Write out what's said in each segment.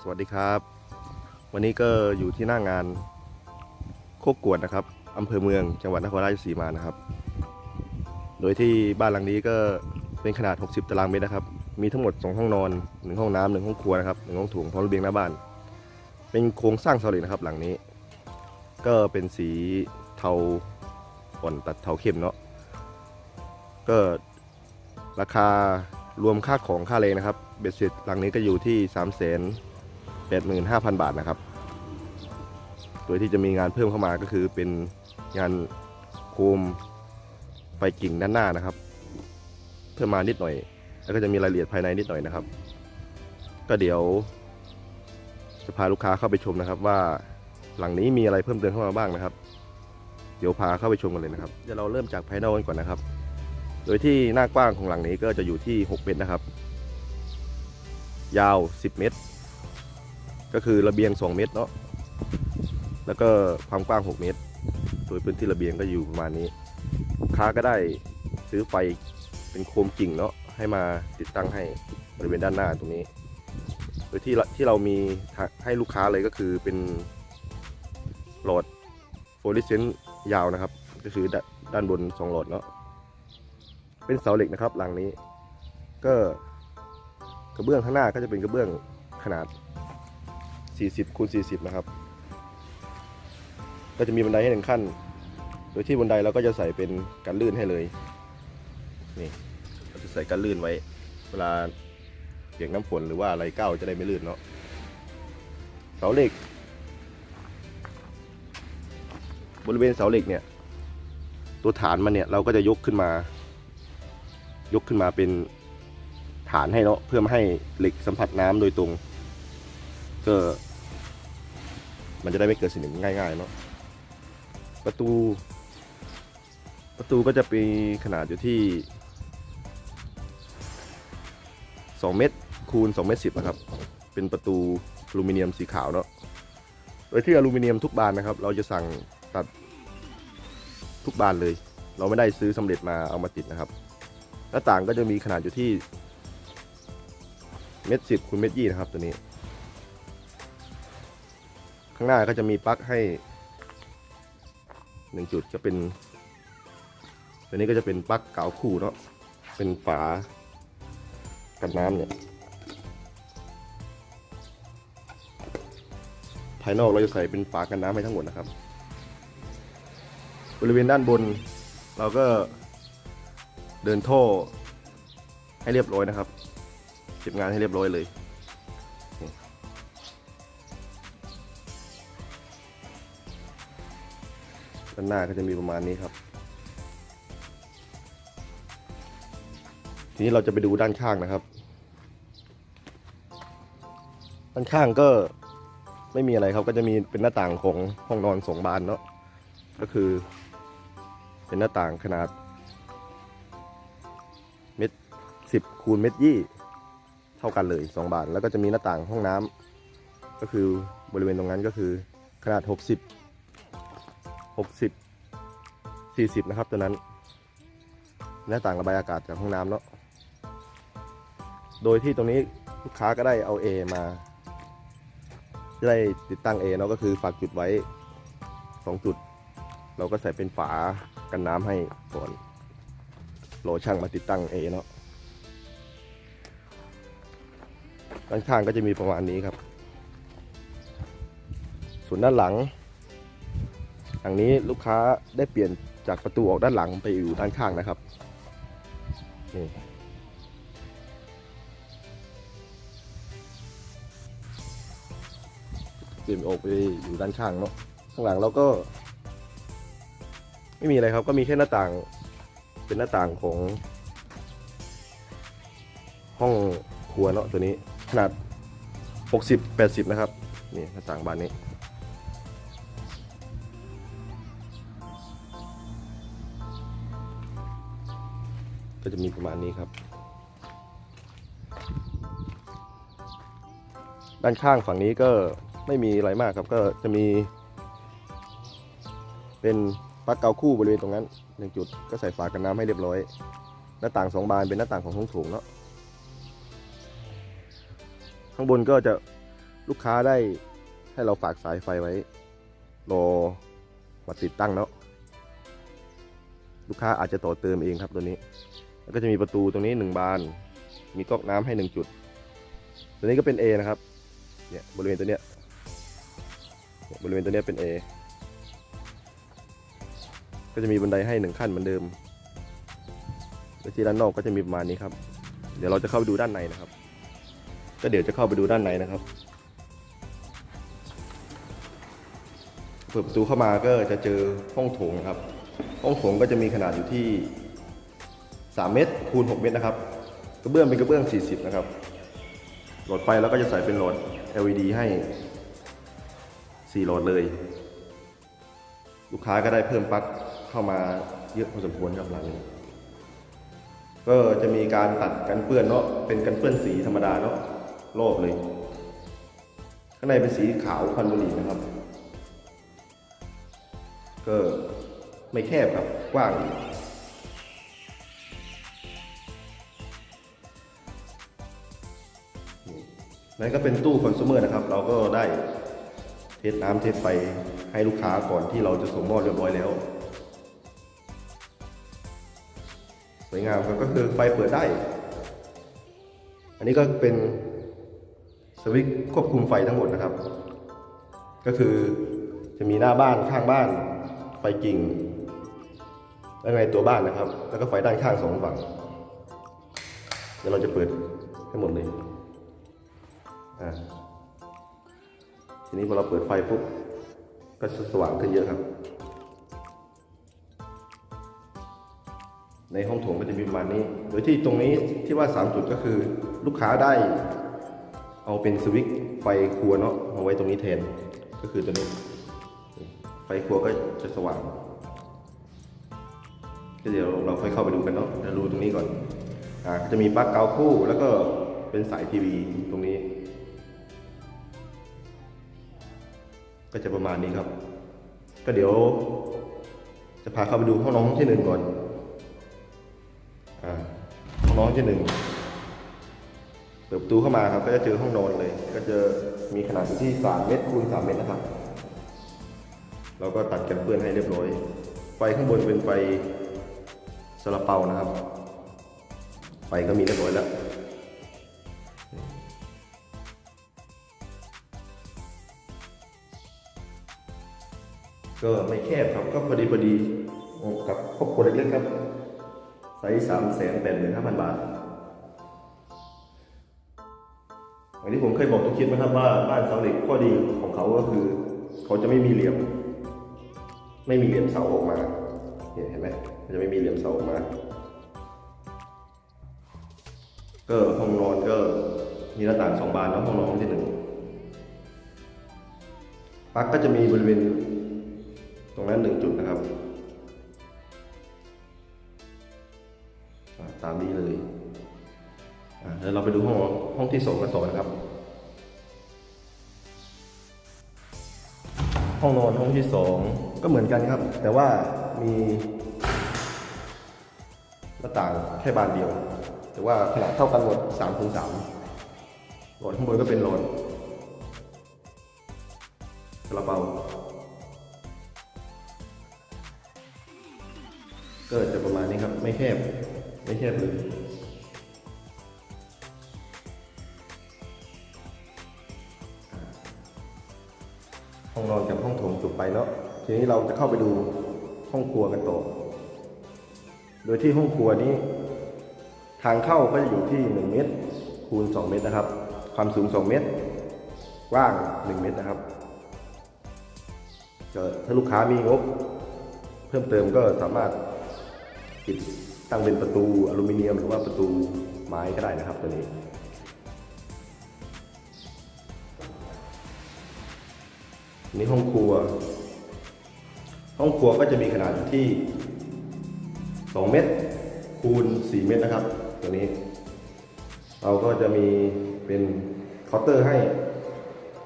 สวัสดีครับ วันนี้ก็อยู่ที่หน้างานโคกกวดนะครับอำเภอเมืองจังหวัดนครราชสีมานะครับ โดยที่บ้านหลังนี้ก็เป็นขนาด 60 ตารางเมตรนะครับ มีทั้งหมด 2 ห้องนอน 1 ห้องน้ำหนึ่งห้องครัวนะครับหนึ่งห้องโถงพร้อมระเบียงหน้าบ้าน เป็นโครงสร้างเสล็กนะครับหลังนี้ ก็เป็นสีเทาอ่อนตัดเทาเข้มเนาะก็ราคารวมค่าของค่าแรงนะครับ เบ็ดเสร็จหลังนี้ก็อยู่ที่3 8 5 0 0 0 บาทนะครับ โดยที่จะมีงานเพิ่มเข้ามาก็คือเป็นงานโคมไฟกิ่งด้านหน้านะครับ เพิ่มมานิดหน่อย แล้วก็จะมีรายละเอียดภายในนิดหน่อยนะครับ ก็เดี๋ยว จะพาลูกค้าเข้าไปชมนะครับ ว่าหลังนี้มีอะไรเพิ่มเติมเข้ามาบ้างนะครับ เดี๋ยวพาเข้าไปชมกันเลยนะครับเดี๋ยวเราเริ่มจากภายนอกกันก่อนนะครับ โดยที่หน้ากว้างของหลังนี้ก็จะอยู่ที่ 6 เมตรนะครับ ยาว 10 เมตร ก็คือระเบียง 2 เมตรเนาะแล้วก็ความกว้าง 6 เมตร โดยพื้นที่ระเบียงก็อยู่ประมาณนี้ลูกค้าก็ได้ซื้อไฟเป็นโคมกิ่งเนาะให้มาติดตั้งให้บริเวณด้านหน้าตรงนี้ โดยที่เราที่เรามีให้ลูกค้าเลยก็คือเป็นหลอดโฟลิเซนต์ยาวนะครับ ก็คือด้านด้านบน2หลอดเนาะเป็นเสาเหล็กนะครับหลังนี้ ก็กระเบื้องข้างหน้าก็จะเป็นกระเบื้องขนาด 40คูณ40 นะครับ ก็จะมีบันไดให้หนึ่งขั้น โดยที่บันไดเราก็จะใส่เป็นกันลื่นให้เลย นี่เราจะใส่กันลื่นไว้ เวลาเปียกน้ำฝนหรือว่าอะไรก้าวจะได้ไม่ลื่นเนาะ เสาเหล็ก บริเวณเสาเหล็กเนี่ย ตัวฐานมันเนี่ยเราก็จะยกขึ้นมา ยกขึ้นมาเป็นฐานให้เนาะเพื่อไม่ให้เหล็กสัมผัสน้ำโดยตรง ก็ มันจะได้ไม่เกิดสนิมง่ายๆเนาะประตู ประตูก็จะมีขนาดอยู่ที่ 2 เมตรคูณ2เมตรสิบนะครับ เป็นประตูอลูมิเนียมสีขาวเนาะโดยที่อลูมิเนียมทุกบานนะครับ เราจะสั่งตัดทุกบานเลย เราไม่ได้ซื้อสำเร็จมาเอามาติดนะครับ หน้าต่างก็จะมีขนาดอยู่ที่เมตรสิบคูณเมตรยี่นะครับตัวนี้ ข้างหน้าก็จะมีปลั๊กให้หนึ่งจุดจะเป็น ตัวนี้ก็จะเป็นปลั๊กเก๋าคู่เนาะเป็นฝากันน้ำเนี่ย ภายนอกเราจะใส่เป็นฝากันน้ำให้ทั้งหมดนะครับ บริเวณด้านบน เราก็เดินท่อให้เรียบร้อยนะครับ เก็บงานให้เรียบร้อยเลย ด้านหน้าก็จะมีประมาณนี้ครับ ทีนี้เราจะไปดูด้านข้างนะครับ ด้านข้างก็ไม่มีอะไรครับ ก็จะมีเป็นหน้าต่างของห้องนอนสองบานเนาะก็คือ เป็นหน้าต่างขนาดเม็ดสิบคูณเม็ดยี่เท่ากันเลยสองบานแล้วก็จะมีหน้าต่างห้องน้ำก็คือบริเวณตรงนั้นก็คือขนาดห หกสิบสี่สิบนะครับตัวนั้น หน้าต่างระบายอากาศจากห้องน้ำเนาะโดยที่ตรงนี้ลูกค้าก็ได้เอา A มาได้ติดตั้ง A เนาะก็คือฝากจุดไว้สองจุด เราก็ใส่เป็นฝากันน้ำให้ก่อนโหลช่างมาติดตั้งเอเนาะด้านข้างก็จะมีประมาณนี้ครับ ส่วนด้านหลัง ลังนี้ลูกค้าได้เปลี่ยนจากประตูออกด้านหลังไปอยู่ด้านข้างนะครับนี่เปลี่ยนออกไปอยู่ด้านข้างเนาะข้างหลังเราก็ ไม่มีอะไรครับก็มีแค่หน้าต่าง เป็นหน้าต่างของ ห้องครัวเนาะตัวนี้ขนาด 60 80 นะครับ นี่หน้าต่างบานนี้ ก็จะมีประมาณนี้ครับ ด้านข้างฝั่งนี้ก็ไม่มีอะไรมากครับก็จะมี เป็นปลั๊กเกาคู่บริเวณตรงนั้นหนึ่งจุดก็ใส่ฝากันน้ำให้เรียบร้อย หน้าต่างสองบานเป็นหน้าต่างของห้องโถงเนาะข้างบนก็จะลูกค้าได้ให้เราฝากสายไฟไว้รอมาติดตั้งเนาะลูกค้าอาจจะต่อเติมเองครับตัวนี้ แล้วก็จะมีประตูตรงนี้หนึ่งบาน มีก๊อกน้ำให้หนึ่งจุด ตัวนี้ก็เป็น A นะครับ เนี่ยบริเวณตัวเนี้ยบริเวณตัวเนี้ยเป็น A ก็จะมีบันไดให้หนึ่งขั้นเหมือนเดิมแล้วที่ด้านนอกก็จะมีประมาณนี้ครับ เดี๋ยวเราจะเข้าไปดูด้านในนะครับ ก็เดี๋ยวจะเข้าไปดูด้านในนะครับ เปิดประตูเข้ามาก็จะเจอห้องโถงครับ ห้องโถงก็จะมีขนาดอยู่ที่ 3 เมตรคูณ 6 เมตรนะครับ กระเบื้องเป็นกระเบื้อง 40 นะครับ หลอดไฟแล้วก็จะใส่เป็นหลอด LED ให้ 4 หลอดเลย ลูกค้าก็ได้เพิ่มปลั๊กเข้ามาเยอะพอสมควรครับหลังนี้ก็จะมีการตัดกันเปื้อนเนาะ เป็นกันเปื้อนสีธรรมดาเนาะ รอบเลย ข้างในเป็นสีขาวควันบุหรี่นะครับ ก็ไม่แคบครับ กว้าง นั่นก็เป็นตู้คอน sumer นะครับ เราก็ได้เทสน้ำเทสไฟให้ลูกค้าก่อนที่เราจะส่งมอบเรียบร้อยแล้ว สวยงามครับก็คือไฟเปิดได้ อันนี้ก็เป็นสวิตช์ควบคุมไฟทั้งหมดนะครับ ก็คือจะมีหน้าบ้านข้างบ้าน ไฟกิ่งและในตัวบ้านนะครับ แล้วก็ไฟด้านข้างสองฝั่งเดี๋ยวเราจะเปิดให้หมดเลย ทีนี้พอเราเปิดไฟปุ๊บก็จะสว่างขึ้นเยอะครับ ในห้องโถงก็จะมีประมาณนี้ โดยที่ตรงนี้ที่ว่า 3 จุดก็คือลูกค้าได้ เอาเป็นสวิตช์ไฟครัวเนาะมาไว้ตรงนี้แทน ก็คือตัวนี้ ไฟครัวก็จะสว่างก็เดี๋ยวเราค่อยเข้าไปดูกันเนาะเดี๋ยวดูตรงนี้ก่อน อ่าจะมีปลั๊กเกาคู่ แล้วก็เป็นสายทีวีตรงนี้ ก็จะประมาณนี้ครับ ก็เดี๋ยว จะพาเข้าไปดูห้องน้องที่หนึ่งก่อนอ่าห้องน้องที่หนึ่งเปิดประตูเข้ามาครับ ก็จะเจอห้องนอนเลย ก็จะมีขนาดที่3เมตรคูณ3เมตรนะครับเราก็ตัดกันเปื้อนให้เรียบร้อย ไฟข้างบนเป็นไฟซาลาเปานะครับ ไฟก็มีเรียบร้อยแล้ว ก็ไม่แคบครับก็พอดีพอดีกับครอบครัวเล็กๆครับไซส์สามแสนแปดหมื่นห้าพันบาทอันนี้ผมเคยบอกทุกคลิปนะครับว่าบ้านเสาเหล็กข้อดีของเขาก็คือ เขาจะไม่มีเหลี่ยม ไม่มีเหลี่ยมเสาออกมาเห็นไหมจะไม่มีเหลี่ยมเสาออกมา ก็ห้องนอนก็มีหน้าต่างสองบานแล้วห้องนอนที่หนึ่งปลั๊กก็จะมีบริเวณ ตรงนั้นหนึ่งจุดนะครับ ตามนี้เลยเดี๋ยวเราไปดูห้องห้องที่สองกันต่อนะครับ ห้องนอนห้องที่สองก็เหมือนกันครับ แต่ว่ามีหน้าต่างแค่บานเดียว แต่ว่าขนาดเท่ากันหมด3คูณ3หลอดข้างบนก็เป็นหลอดกระเป๋า ก็จะประมาณนี้ครับ ไม่แคบ ไม่แคบเลยห้องนอนกับห้องโถงจบไปเนาะทีนี้เราจะเข้าไปดูห้องครัวกันต่อ โดยที่ห้องครัวนี้ ทางเข้าก็จะอยู่ที่ 1 เมตร คูณ 2 เมตรนะครับ ความสูง 2 เมตรกว้าง 1 เมตรนะครับถ้าลูกค้ามีงบ เพิ่มเติมก็สามารถ ติดตั้งเป็นประตูอลูมิเนียมหรือว่าประตูไม้ก็ได้นะครับตัวนี้นี่ห้องครัว ห้องครัวก็จะมีขนาดที่ 2 เมตรคูณ 4 เมตรนะครับ ตัวนี้ เราก็จะมีเป็นเคาน์เตอร์ให้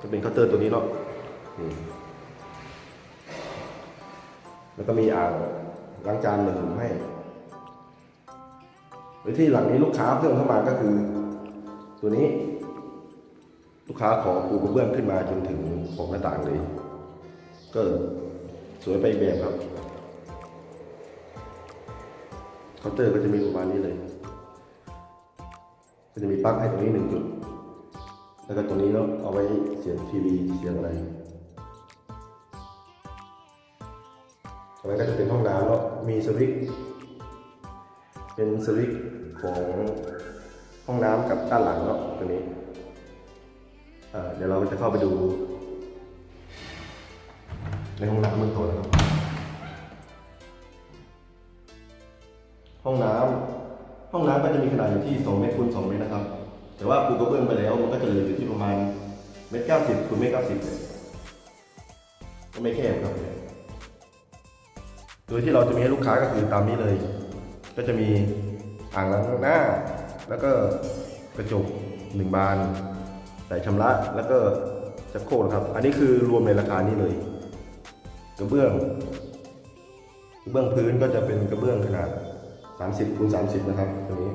จะเป็นเคาน์เตอร์ตัวนี้เนาะแล้วก็มีอ่างล้างจานหนึ่งให้ โดยที่หลังนี้ลูกค้าเพิ่มเข้ามาก็คือ ตัวนี้ ลูกค้าขอปูกระเบื้องขึ้นมาจนถึงขอบหน้าต่างเลย ก็สวยไปแบบครับเคาน์เตอร์ก็จะมีประมาณนี้เลย ก็จะมีปลั๊กให้ตรงนี้หนึ่งจุด แล้วก็ตรงนี้ก็เอาไว้เสียงทีวีเสียงอะไรตรงนั้นก็จะเป็นห้องน้ำแล้วมีสวิตช์เป็นสวิตช์ ของห้องน้ำกับด้านหลังเนาะตัวนี้เดี๋ยวเราจะเข้าไปดู ในห้องน้ำเบื้องต้นนะครับห้องน้ำห้องน้ำก็จะมีขนาดอยู่ที่2เมตรคูณ2เมตรนะครับ แต่ว่าปูกระเบื้องไปแล้วมันก็จะเหลืออยู่ที่ประมาณเมตรเก้าสิบคูณเมตรเก้าสิบเลยก็ไม่แคบครับโดยที่เราจะมีให้ลูกค้าก็คือตามนี้เลย ก็จะมี อ่างล้างหน้า แล้วก็กระจกหนึ่งบานใส่ชำระแล้วก็ชักโครกนครับ อันนี้คือรวมในราคานี้เลย กระเบื้อง กระเบื้องพื้นก็จะเป็นกระเบื้องขนาด 30คูณ30 นะครับ ตัวนี้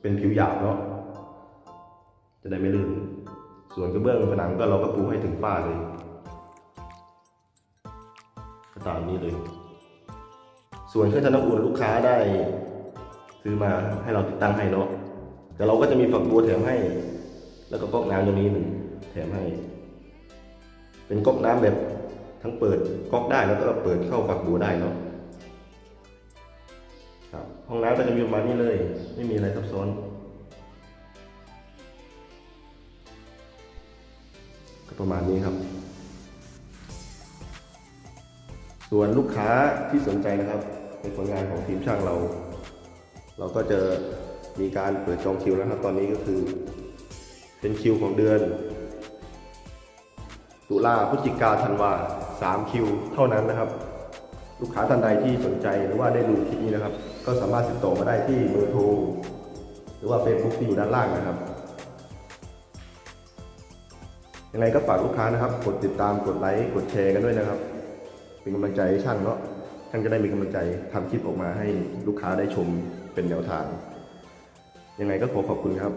เป็นผิวหยาบเนาะจะได้ไม่ลื่น ส่วนกระเบื้องผนังก็เราก็ปูให้ถึงฝ้าเลยก็ตามนี้เลย ส่วนเครื่องทำน้ำอุ่นลูกค้าได้ ซื้อมาให้เราติดตั้งให้เนาะแต่เราก็จะมีฝักบัวแถมให้ แล้วก็ก๊อกน้ำตรงนี้หนึ่งแถมให้ เป็นก๊อกน้ำแบบทั้งเปิดก๊อกได้แล้วก็เปิดเข้าฝักบัวได้เนาะครับห้องน้ำก็จะมีประมาณนี้เลย ไม่มีอะไรซับซ้อนก็ประมาณนี้ครับ ส่วนลูกค้าที่สนใจนะครับในผลงานของทีมช่างเรา เราก็จะมีการเปิดจองคิวแล้วครับ ตอนนี้ก็คือเป็นคิวของเดือน ตุลาพฤศจิกาธันวาสามคิวเท่านั้นนะครับ ลูกค้าท่านใดที่สนใจหรือว่าได้ดูคลิปนี้นะครับ ก็สามารถติดต่อมาได้ที่เบอร์โทรหรือว่า Facebook ที่อยู่ด้านล่างนะครับยังไงก็ฝากลูกค้านะครับ กดติดตามกดไลค์กดแชร์กันด้วยนะครับ เป็นกำลังใจให้ช่างเนาะช่างจะได้มีกำลังใจทำคลิปออกมาให้ลูกค้าได้ชม เป็นแนวทาง ยังไงก็ขอขอบคุณครับ